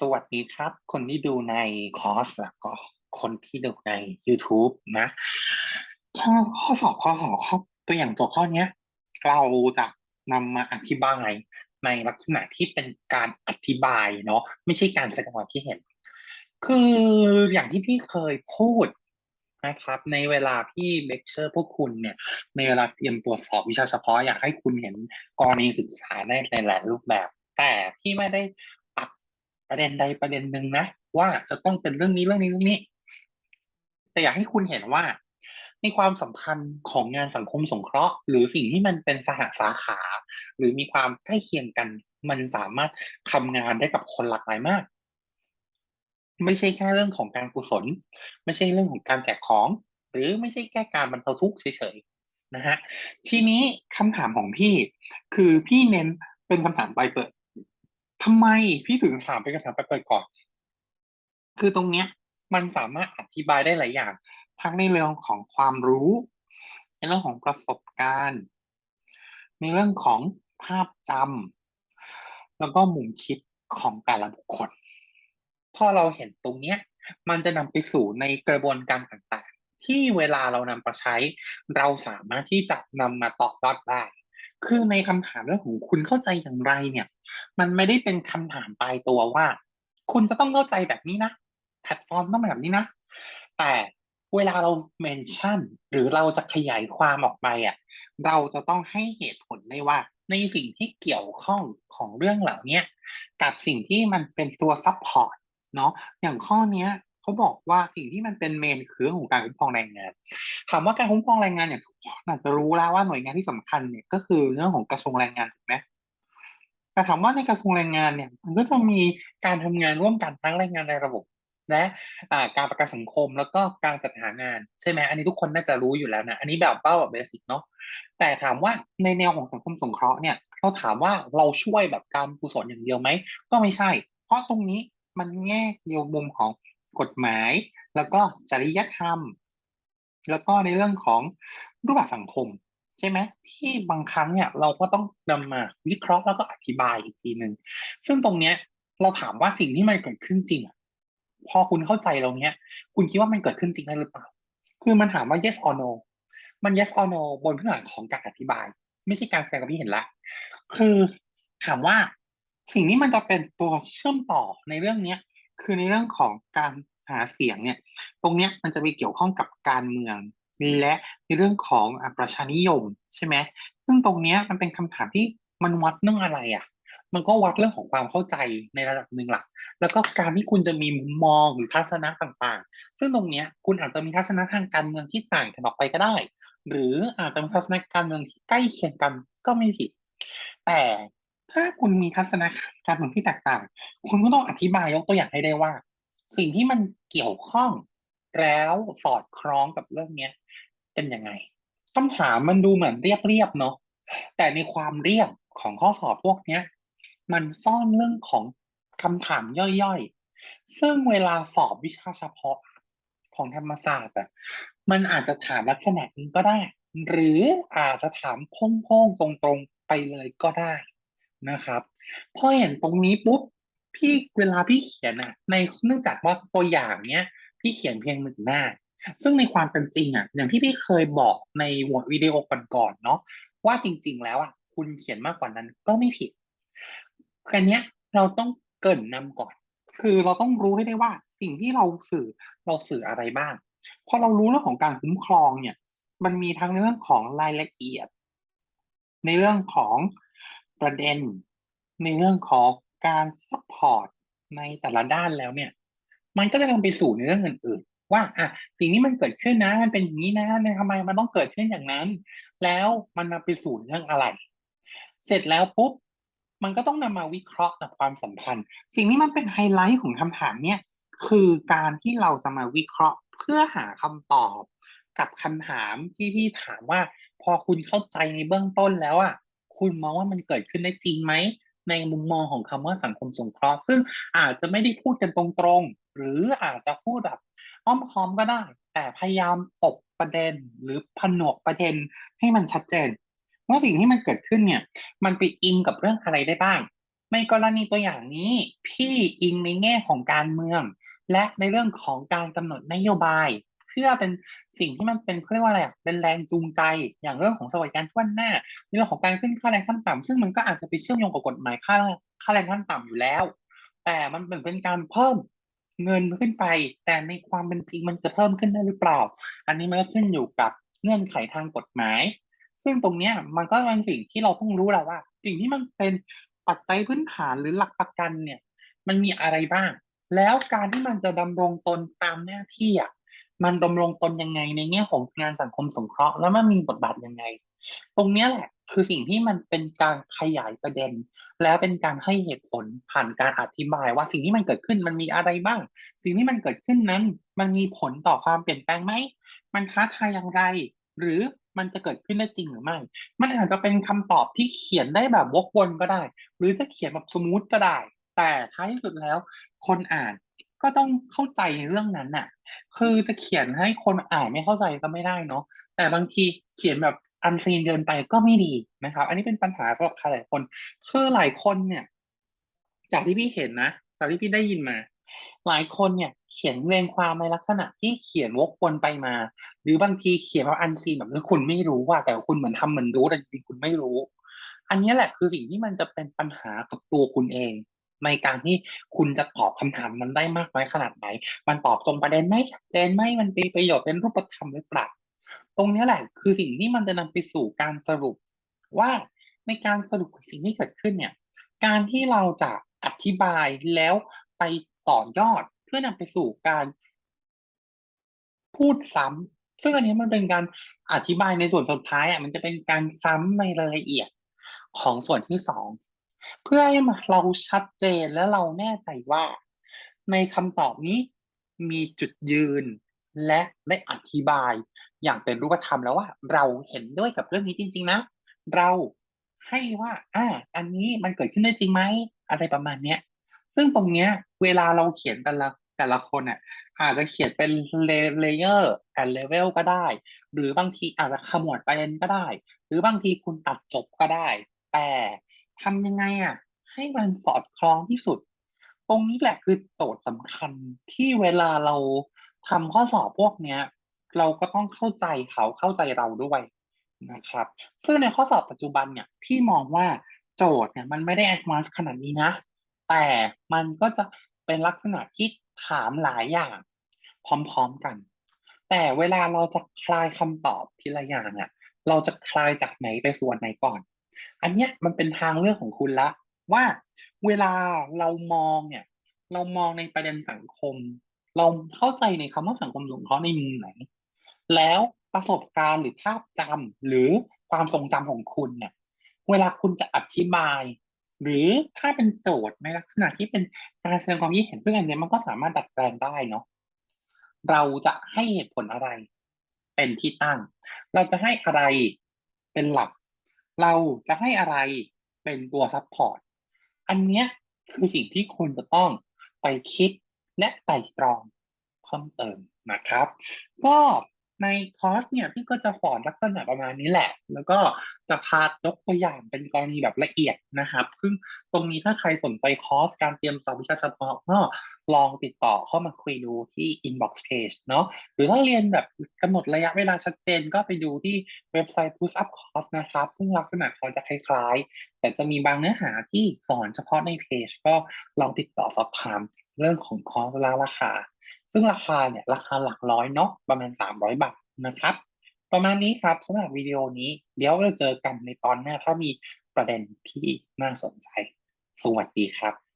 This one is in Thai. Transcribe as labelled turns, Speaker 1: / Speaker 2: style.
Speaker 1: สวัสดีครับ คนที่ดูในคอร์สแล้วก็คนที่ดูใน YouTube นะข้อข้อสอบข้อสอบข้อตัวอย่างโจทย์ข้อเนี้ยเราจะนำมาอธิบายในลักษณะที่เป็นการอธิบายเนาะไม่ใช่การแสดงความคิดเห็น คืออย่างที่พี่เคยพูดนะครับ ในเวลาพี่เลคเชอร์พวกคุณเนี่ย ในเวลาเตรียมตรวจสอบวิชาเฉพาะอยากให้คุณเห็นกรณีศึกษาในหลายๆรูปแบบ แต่พี่ไม่ได้ ประเด็นใดประเด็นหนึ่งนะ ว่าจะต้องเป็นเรื่องนี้เรื่องนี้เรื่องนี้ แต่อยากให้คุณเห็นว่าในความสัมพันธ์ของงานสังคมสงเคราะห์ หรือสิ่งที่มันเป็นสหสาขา หรือมีความใกล้เคียงกัน มันสามารถทำงานได้กับคนหลากหลายมาก ไม่ใช่แค่เรื่องของการกุศล ไม่ใช่เรื่องของการแจกของ หรือไม่ใช่แค่การบรรเทาทุกข์เฉยๆนะฮะทีนี้คำถามของพี่ คือพี่เน้นเป็นคำถามปลายเปิด ทำไมพี่ถึงถามเป็นคำถามปเปิดก่อน คือตรงเนี้ย มันสามารถอธิบายได้หลายอย่าง ทั้งในเรื่องของความรู้ ในเรื่องของประสบการณ์ ในเรื่องของภาพจำแล้วก็มุมคิดของแต่ละบุคคล พอเราเห็นตรงเนี้ย มันจะนำไปสู่ในกระบวนการต่างๆ ที่เวลาเรานำไปใช้ เราสามารถที่จะนำมาต่อยอดได้ คือในคำถามเรื่องของคุณเข้าใจอย่างไรเนี่ย มันไม่ได้เป็นคำถามตายตัวว่า คุณจะต้องเข้าใจแบบนี้นะแพลตฟอร์มต้องแบบนี้นะ แต่เวลาเราเมนชั่นหรือเราจะขยายความออกไปอะเราจะต้องให้เหตุผลได้ว่า ในสิ่งที่เกี่ยวข้องของเรื่องเหล่านี้กับสิ่งที่มันเป็นตัวซับพอร์ตเนาะอย่างข้อนี้ เขาบอกว่าสิ่งที่มันเป็นเมนคือเรื่องของการคุ้มครองแรงงานถามว่าการคุ้มครองแรงงานเนี่ยทุกคนอาจจะรู้แล้วว่าหน่วยงานที่สำคัญเนี่ยก็คือเรื่องของกระทรวงแรงงานถูกไหมแต่ถามว่าในกระทรวงแรงงานเนี่ยมันก็จะมีการทำงานร่วมกันทั้งแรงงานในระบบ และการประกันสังคมแล้วก็การจัดหางานใช่ไหมอันนี้ทุกคนน่าจะรู้อยู่แล้วนะอันนี้แบบเป้าแบบเบสิกเนาะแต่ถามว่าในแนวของสังคมสงเคราะห์เนี่ยเราถามว่าเราช่วยแบบการกุศลอย่างเดียวไหมก็ไม่ใช่ เพราะตรงนี้มันแง่เดียวมุมของ กฎหมาย แล้วก็จริยธรรม แล้วก็ในเรื่องของรูปแบบสังคม ใช่ไหมที่บางครั้งเนี่ยเราก็ต้องนำมาวิเคราะห์แล้วก็อธิบายอีกทีหนึ่งซึ่งตรงเนี้ยเราถามว่าสิ่งที่มันเกิดขึ้นจริงอะพอคุณเข้าใจเราเนี้ย คุณคิดว่ามันเกิดขึ้นจริงได้หรือเปล่า คือมันถามว่า yes or no มัน yes or no บนพื้นฐานของการอธิบาย ไม่ใช่การแสดงความเห็นละ คือถามว่าสิ่งนี้มันจะเป็นตัวเชื่อมต่อในเรื่องเนี้ย คือในเรื่องของการหาเสียงเนี่ย ตรงเนี้ยมันจะไปเกี่ยวข้องกับการเมือง และในเรื่องของประชานิยมใช่ไหมซึ่งตรงเนี้ยมันเป็นคำถามที่มันวัดเรื่องอะไรอะ มันก็วัดเรื่องของความเข้าใจในระดับหนึ่งหลัก แล้วก็การที่คุณจะมีมุมมองหรือทัศนะต่างๆ ซึ่งตรงเนี้ยคุณอาจจะมีทัศนะทางการเมืองที่ต่างกันออกไปก็ได้ หรืออาจจะมีทัศนะการเมืองที่ใกล้เคียงกันก็ไม่ผิด แต่ ถ้าคุณมีทัศนะการเมืองที่แตกต่าง คุณก็ต้องอธิบายยกตัวอย่างให้ได้ว่า สิ่งที่มันเกี่ยวข้องแล้วสอดคล้องกับเรื่องเนี้ย เป็นยังไงคำถามมันดูเหมือนเรียบๆเนาะแต่ในความเรียบของข้อสอบพวกเนี้ย มันซ่อนเรื่องของคำถามย่อยๆ ซึ่งเวลาสอบวิชาเฉพาะของธรรมศาสตร์อะมันอาจจะถามลักษณะนี้ก็ได้ หรืออาจจะถามโพ่งๆตรงๆไปเลยก็ได้ นะครับพอเห็นตรงนี้ปุ๊บพี่เวลาพี่เขียนอะ ในเนื่องจากว่าตัวอย่างเนี้ย พี่เขียนเพียงหนึ่งหน้า ซึ่งในความเป็นจริงอะ อย่างที่พี่เคยบอกในวิดีโอก่อนๆเนาะว่าจริง ๆ แล้วอะคุณเขียนมากกว่านั้นก็ไม่ผิดแค่นี้ยเราต้องเกินนำก่อน คือเราต้องรู้ให้ได้ว่าสิ่งที่เราสื่อเราสื่ออะไรบ้างพอเรารู้เรื่องของการคุ้มครองเนี่ย มันมีทั้งเรื่องของรายละเอียด ในเรื่องของ ประเด็นในเรื่องของการซัพพอร์ตในแต่ละด้านแล้วเนี่ย มันก็จะนำไปสู่ในเรื่องอื่นๆ ว่าอะสิ่งนี้มันเกิดขึ้นนะมันเป็นอย่างนี้นะทำไมมันต้องเกิดขึ้นอย่างนั้น แล้วมันนำไปสู่เรื่องอะไร เสร็จแล้วปุ๊บมันก็ต้องนำมาวิเคราะห์กับความสัมพันธ์ สิ่งนี้มันเป็นไฮไลท์ของคำถามเนี่ยคือการที่เราจะมาวิเคราะห์เพื่อหาคำตอบ กับคำถามที่พี่ถามว่า พอคุณเข้าใจในเบื้องต้นแล้วอะ คุณมองว่ามันเกิดขึ้นได้จริงไหมในมุมมองของคำว่าสังคมสงเคราะห์ซึ่งอาจจะไม่ได้พูดกันตรงๆ หรืออาจจะพูดแบบอ้อมค้อมก็ได้ แต่พยายามตบประเด็นหรือผนวกประเด็นให้มันชัดเจนว่าสิ่งที่มันเกิดขึ้นเนี่ย มันไปอิงกับเรื่องอะไรได้บ้าง ในกรณีตัวอย่างนี้ พี่อิงในแง่ของการเมือง และในเรื่องของการกำหนดนโยบาย เพื่อเป็นสิ่งที่มันเป็นเขาเรียกว่าอะไรอะเป็นแรงจูงใจอย่างเรื่องของสวัสดิการทั่วหน้าในเรื่องของการขึ้นค่าแรงขั้นต่ำซึ่งมันก็อาจจะไปเชื่อมโยงกับกฎหมายค่าค่าแรงขั้นต่ำอยู่แล้ว แต่มันเหมือนเป็นการเพิ่มเงินขึ้นไป แต่ในความเป็นจริงมันจะเพิ่มขึ้นได้หรือเปล่า อันนี้มันก็ขึ้นอยู่กับเงื่อนไขทางกฎหมาย ซึ่งตรงเนี้ยมันก็เป็นสิ่งที่เราต้องรู้แล้วว่า สิ่งที่มันเป็นปัจจัยพื้นฐานหรือหลักประกันเนี่ย มันมีอะไรบ้าง แล้วการที่มันจะดำรงตนตามหน้าที่อะ มันดำรงตนยังไงในแง่ของงานสังคมสงเคราะห์แล้วมันมีบทบาทยังไง ตรงนี้แหละคือสิ่งที่มันเป็นการขยายประเด็น แล้วเป็นการให้เหตุผลผ่านการอธิบายว่าสิ่งที่มันเกิดขึ้นมันมีอะไรบ้าง สิ่งที่มันเกิดขึ้นนั้น มันมีผลต่อความเปลี่ยนแปลงไหมมันท้าทายอย่างไร หรือมันจะเกิดขึ้นได้จริงหรือไม่ มันอาจจะเป็นคำตอบที่เขียนได้แบบวกวนก็ได้ หรือจะเขียนแบบสมูทก็ได้ แต่ท้ายที่สุดแล้ว คนอ่าน ก็ต้องเข้าใจในเรื่องนั้นน่ะ คือจะเขียนให้คนอ่านไม่เข้าใจก็ไม่ได้เนาะ แต่บางทีเขียนแบบอันซีนเกินไปก็ไม่ดีนะครับ อันนี้เป็นปัญหาสำหรับใครหลายคน คือหลายคนเนี่ย จากที่พี่เห็นนะ จากที่พี่ได้ยินมา หลายคนเนี่ย เขียนเรียงความในลักษณะที่เขียนวกวนไปมา หรือบางทีเขียนแบบอันซีนแบบคุณไม่รู้ว่า แต่คุณเหมือนทำเหมือนรู้แต่จริงๆคุณไม่รู้ อันนี้แหละคือสิ่งที่มันจะเป็นปัญหากับตัวคุณเอง ในการที่คุณจะตอบคำถามนั้นได้มากน้อยขนาดไหน มันตอบตรงประเด็นไหมชัดเจนไหมมันเป็นประโยชน์เป็นรูปธรรมหรือเปล่าตรงนี้แหละคือสิ่งที่มันจะนำไปสู่การสรุปว่าในการสรุปสิ่งที่เกิดขึ้นเนี่ย การที่เราจะอธิบายแล้วไปต่อยอดเพื่อนำไปสู่การพูดซ้ำซึ่งอันนี้มันเป็นการอธิบายในส่วนสุดท้ายอะมันจะเป็นการซ้ำในรายละเอียดของส่วนที่สอง เพื่อให้เราชัดเจนและเราแน่ใจว่า ในคำตอบนี้มีจุดยืนและได้อธิบายอย่างเป็นรูปธรรมแล้วว่า เราเห็นด้วยกับเรื่องนี้จริง ๆ นะ เราให้ว่า อ่า อันนี้มันเกิดขึ้นได้จริงไหมอะไรประมาณเนี้ย ซึ่งตรงเนี้ย เวลาเราเขียนแต่ละแต่ละคนอะอาจจะเขียนเป็นเลเยอร์แอนเลเวลก็ได้ หรือบางทีอาจจะขมวดประเด็นก็ได้ หรือบางทีคุณตัดจบก็ได้ แต่ ทำยังไงอะ ให้มันสอดคล้องที่สุด ตรงนี้แหละคือโจทย์สำคัญที่เวลาเราทำข้อสอบพวกเนี้ย เราก็ต้องเข้าใจเขาเข้าใจเราด้วยนะครับ ซึ่งในข้อสอบปัจจุบันเนี่ยพี่มองว่าโจทย์เนี่ยมันไม่ได้แอดวานซ์ขนาดนี้นะ แต่มันก็จะเป็นลักษณะที่ถามหลายอย่าง พร้อมๆกัน แต่เวลาเราจะคลายคำตอบทีละอย่างอะ เราจะคลายจากไหนไปส่วนไหนก่อน อันเนี้ยมันเป็นทางเลือกของคุณละ ว่าเวลาเรามองเนี่ย เรามองในประเด็นสังคม เราเข้าใจในคำว่าสังคมสงเคราะห์ในมุมไหน แล้วประสบการณ์หรือภาพจำหรือความทรงจำของคุณเนี่ย เวลาคุณจะอธิบาย หรือถ้าเป็นโจทย์ในลักษณะที่เป็นการแสดงความคิดเห็นซึ่งอันนี้มันก็สามารถดัดแปลงได้เนาะเราจะให้เหตุผลอะไร เป็นที่ตั้ง เราจะให้อะไรเป็นหลัก เราจะให้อะไรเป็นตัวซัพพอร์ตอันเนี้ยคือสิ่งที่คุณจะต้องไปคิดและไต่ตรองเพิ่มเติมนะครับ ก็ในคอร์สเนี่ยพี่ก็จะสอนลักษณะประมาณนี้แหละ แล้วก็จะพายกตัวอย่างเป็นกรณีแบบละเอียดนะครับ ซึ่งตรงนี้ถ้าใครสนใจคอร์สการเตรียมสอบวิชาเฉพาะก็ ลองติดต่อเข้ามาคุยดูที่ inbox page เนาะหรือถ้าเรียนแบบกำหนดระยะเวลาชัดเจนก็ไปดูที่เว็บไซต์ Push Up Course นะครับ ซึ่งลักษณะเขาจะคล้ายๆ แต่จะมีบางเนื้อหาที่สอนเฉพาะในเพจก็ลองติดต่อสอบถามเรื่องของคอร์สและราคา ซึ่งราคาเนี่ยราคาหลักร้อยเนาะประมาณ 300 บาทนะครับ ประมาณนี้ครับสำหรับวิดีโอนี้เดี๋ยวเราเจอกันในตอนหน้าถ้ามีประเด็นที่น่าสนใจ สวัสดีครับ